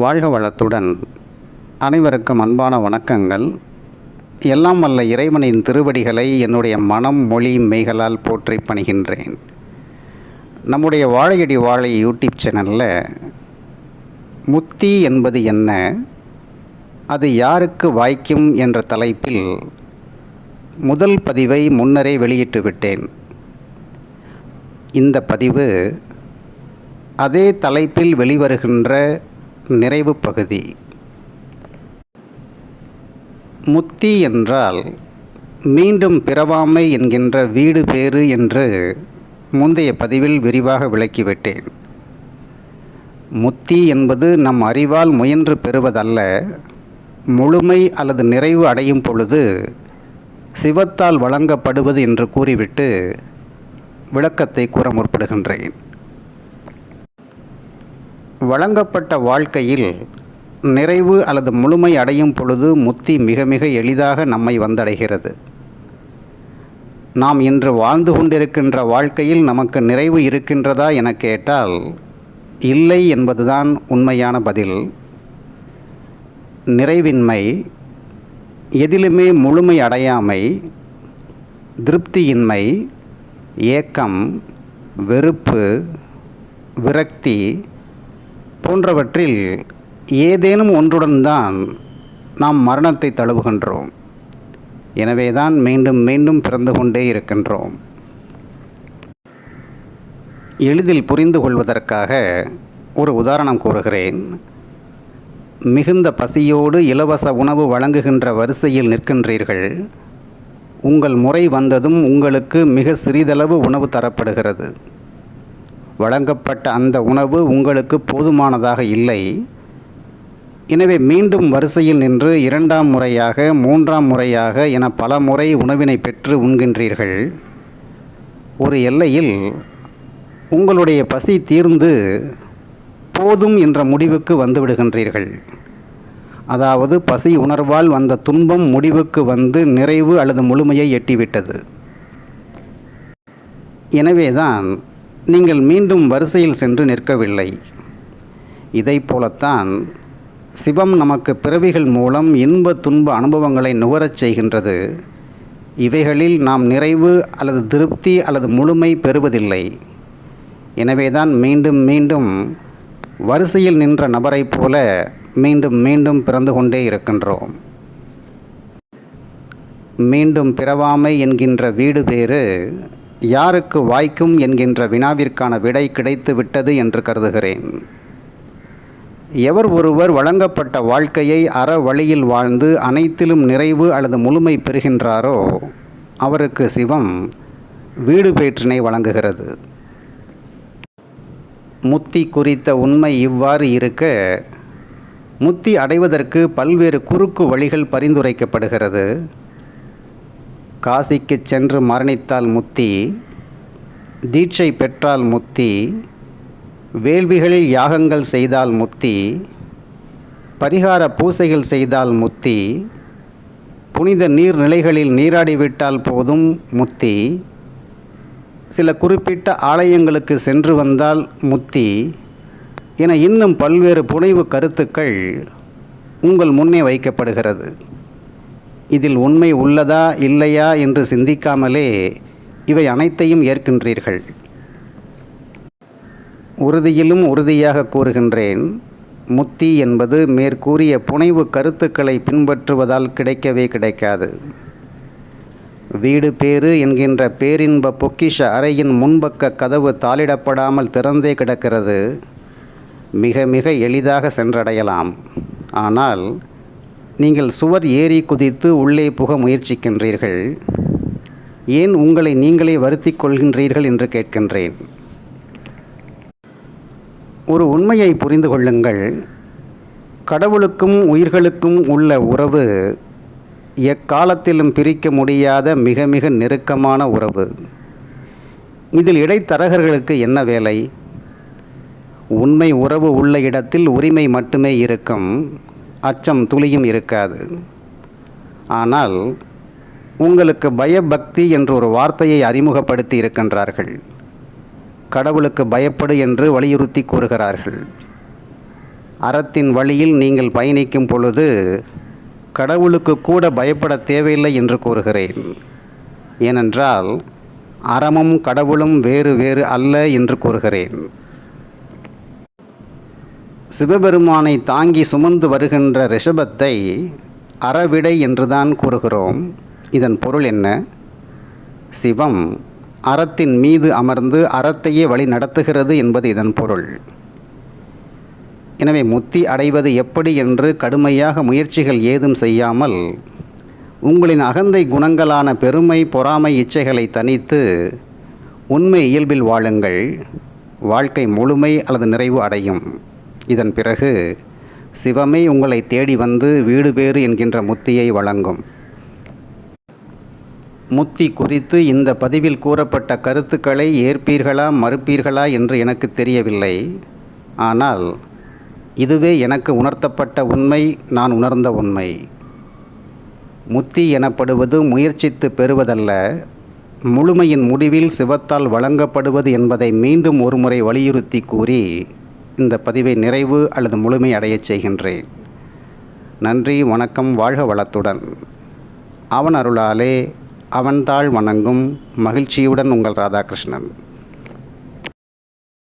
வாழ்க வளத்துடன். அனைவருக்கும் அன்பான வணக்கங்கள். எல்லாம் வல்ல இறைவனின் திருவடிகளை என்னுடைய மனம் மொழி மெய்களால் போற்றி பணிகின்றேன். நம்முடைய வாழையடி வாழை யூடியூப் சேனலில் முத்தி என்பது என்ன? அது யாருக்கு வாய்க்கும் என்ற தலைப்பில் முதல் பதிவை முன்னரே வெளியிட்டு விட்டேன். இந்த பதிவு அதே தலைப்பில் வெளிவருகின்ற நிறைவு பகுதி. முத்தி என்றால் மீண்டும் பிறவாமை என்கின்ற வீடு பேறு என்று முந்தைய பதிவில் விரிவாக விளக்கிவிட்டேன். முத்தி என்பது நம் அறிவால் முயன்று பெறுவதல்ல முழுமை அல்லது நிறைவு அடையும் பொழுது சிவத்தால் வழங்கப்படுவது என்று கூறிவிட்டு விளக்கத்தை கூற முற்படுகின்றேன். வழங்கப்பட்ட வாழ்க்கையில் நிறைவு அல்லது முழுமை அடையும் பொழுது முத்தி மிக மிக எளிதாக நம்மை வந்தடைகிறது. நாம் இன்று வாழ்ந்து கொண்டிருக்கின்ற வாழ்க்கையில் நமக்கு நிறைவு இருக்கின்றதா என கேட்டால் இல்லை என்பதுதான் உண்மையான பதில். நிறைவின்மை எதிலுமே முழுமை அடையாமை திருப்தியின்மை ஏக்கம் வெறுப்பு விரக்தி போன்றவற்றில் ஏதேனும் ஒன்றுடன் தான் நாம் மரணத்தை தழுவுகின்றோம். எனவேதான் மீண்டும் மீண்டும் பிறந்து கொண்டே இருக்கின்றோம். எளிதில் புரிந்து கொள்வதற்காக ஒரு உதாரணம் கூறுகிறேன். மிகுந்த பசியோடு இலவச உணவு வழங்குகின்ற வரிசையில் நிற்கின்றீர்கள். உங்கள் முறை வந்ததும் உங்களுக்கு மிக சிறிதளவு உணவு தரப்படுகிறது. வழங்கப்பட்ட அந்த உணவு உங்களுக்கு போதுமானதாக இல்லை. எனவே மீண்டும் வரிசையில் நின்று இரண்டாம் முறையாக மூன்றாம் முறையாக என பல முறை உணவினை பெற்று உண்கின்றீர்கள். ஒரு எல்லையில் உங்களுடைய பசி தீர்ந்து போதும் என்ற முடிவுக்கு வந்துவிடுகின்றீர்கள். அதாவது பசி உணர்வால் வந்த துன்பம் முடிவுக்கு வந்து நிறைவு அல்லது முழுமையை எட்டிவிட்டது. எனவேதான் நீங்கள் மீண்டும் வரிசையில் சென்று நிற்கவில்லை. இதை போலத்தான் சிவம் நமக்கு பிறவிகள் மூலம் இன்ப துன்ப அனுபவங்களை நுகரச் செய்கின்றது. இவைகளில் நாம் நிறைவு அல்லது திருப்தி அல்லது முழுமை பெறுவதில்லை. எனவேதான் மீண்டும் மீண்டும் வரிசையில் நின்ற நபரைப் போல மீண்டும் மீண்டும் பிறந்து கொண்டே இருக்கின்றோம். மீண்டும் பிறவாமை என்கின்ற வீடு பேறு யாருக்கு வாய்க்கும் என்கின்ற வினாவிற்கான விடை கிடைத்து விட்டது என்று கருதுகிறேன். எவர் ஒருவர் வழங்கப்பட்ட வாழ்க்கையை அற வழியில் வாழ்ந்து அனைத்திலும் நிறைவு அல்லது முழுமை பெறுகின்றாரோ அவருக்கு சிவம் வீடு பேற்றினை வழங்குகிறது. முத்தி குறித்த உண்மை இவ்வாறு இருக்க முத்தி அடைவதற்கு பல்வேறு குறுக்கு வழிகள் பரிந்துரைக்கப்படுகிறது. காசிக்கு சென்று மரணித்தால் முத்தி தீட்சை பெற்றால் முத்தி வேள்விகளில் யாகங்கள் செய்தால் முத்தி பரிகார பூசைகள் செய்தால் முத்தி புனித நீர்நிலைகளில் நீராடிவிட்டால் போதும் முத்தி சில குறிப்பிட்ட ஆலயங்களுக்கு சென்று வந்தால் முத்தி என இன்னும் பல்வேறு புனைவு கருத்துக்கள் உங்கள் முன்னே வைக்கப்படுகிறது. இதில் உண்மை உள்ளதா இல்லையா என்று சிந்திக்காமலே இவை அனைத்தையும் ஏற்கின்றீர்கள். உறுதியிலும் உறுதியாக கூறுகின்றேன். முத்தி என்பது மேற்கூறிய புனைவு கருத்துக்களை பின்பற்றுவதால் கிடைக்கவே கிடைக்காது. வீடு பேறு என்கின்ற பேரின்ப பொக்கிஷ அறையின் முன்பக்க கதவு தாளிடப்படாமல் திறந்தே கிடக்கிறது. மிக மிக எளிதாக சென்றடையலாம். ஆனால் நீங்கள் சுவர் ஏறி குதித்து உள்ளே புக முயற்சிக்கின்றீர்கள். ஏன் உங்களை நீங்களே வருத்தி கொள்கின்றீர்கள் என்று கேட்கின்றேன். ஒரு உண்மையை புரிந்து கொள்ளுங்கள். கடவுளுக்கும் உயிர்களுக்கும் உள்ள உறவு எக்காலத்திலும் பிரிக்க முடியாத மிக மிக நெருக்கமான உறவு. இதில் இடைத்தரகர்களுக்கு என்ன வேலை? உண்மை உறவு உள்ள இடத்தில் உரிமை மட்டுமே இருக்கும். அச்சம் துளியும் இருக்காது. ஆனால் உங்களுக்கு பயபக்தி என்ற ஒரு வார்த்தையை அறிமுகப்படுத்தி இருக்கின்றார்கள். கடவுளுக்கு பயப்படு என்று வலியுறுத்தி கூறுகிறார்கள். அறத்தின் வழியில் நீங்கள் பயணிக்கும் பொழுது கடவுளுக்கு கூட பயப்பட தேவையில்லை என்று கூறுகிறேன். ஏனென்றால் அறமும் கடவுளும் வேறு வேறு அல்ல என்று கூறுகிறேன். சிவபெருமானை தாங்கி சுமந்து வருகின்ற ரிஷபத்தை அறவிடை என்றுதான் கூறுகிறோம். இதன் பொருள் என்ன? சிவம் அறத்தின் மீது அமர்ந்து அறத்தையே வழி நடத்துகிறது என்பது இதன் பொருள். எனவே முத்தி அடைவது எப்படி என்று கடுமையாக முயற்சிகள் ஏதும் செய்யாமல் உங்களின் அகந்தை குணங்களான பெருமை பொறாமை இச்சைகளை தனித்து உண்மை இயல்பில் வாழுங்கள். வாழ்க்கை முழுமை அல்லது நிறைவு அடையும். இதன் பிறகு சிவமே உங்களை தேடி வந்து வீடு பேறு என்கின்ற முத்தியை வழங்கும். முத்தி குறித்து இந்த பதிவில் கூறப்பட்ட கருத்துக்களை ஏற்பீர்களா மறுப்பீர்களா என்று எனக்கு தெரியவில்லை. ஆனால் இதுவே எனக்கு உணர்த்தப்பட்ட உண்மை நான் உணர்ந்த உண்மை. முத்தி எனப்படுவது முயற்சித்து பெறுவதல்ல. முழுமையின் முடிவில் சிவத்தால் வழங்கப்படுவது என்பதை மீண்டும் ஒருமுறை வலியுறுத்தி கூறி இந்த பதிவை நிறைவு அல்லது முழுமை அடையச் செய்கின்றேன். நன்றி வணக்கம் வாழ்க வளத்துடன். அவன் அருளாலே அவன்தாள் வணங்கும் மகிழ்ச்சியுடன் உங்கள் ராதாகிருஷ்ணன்.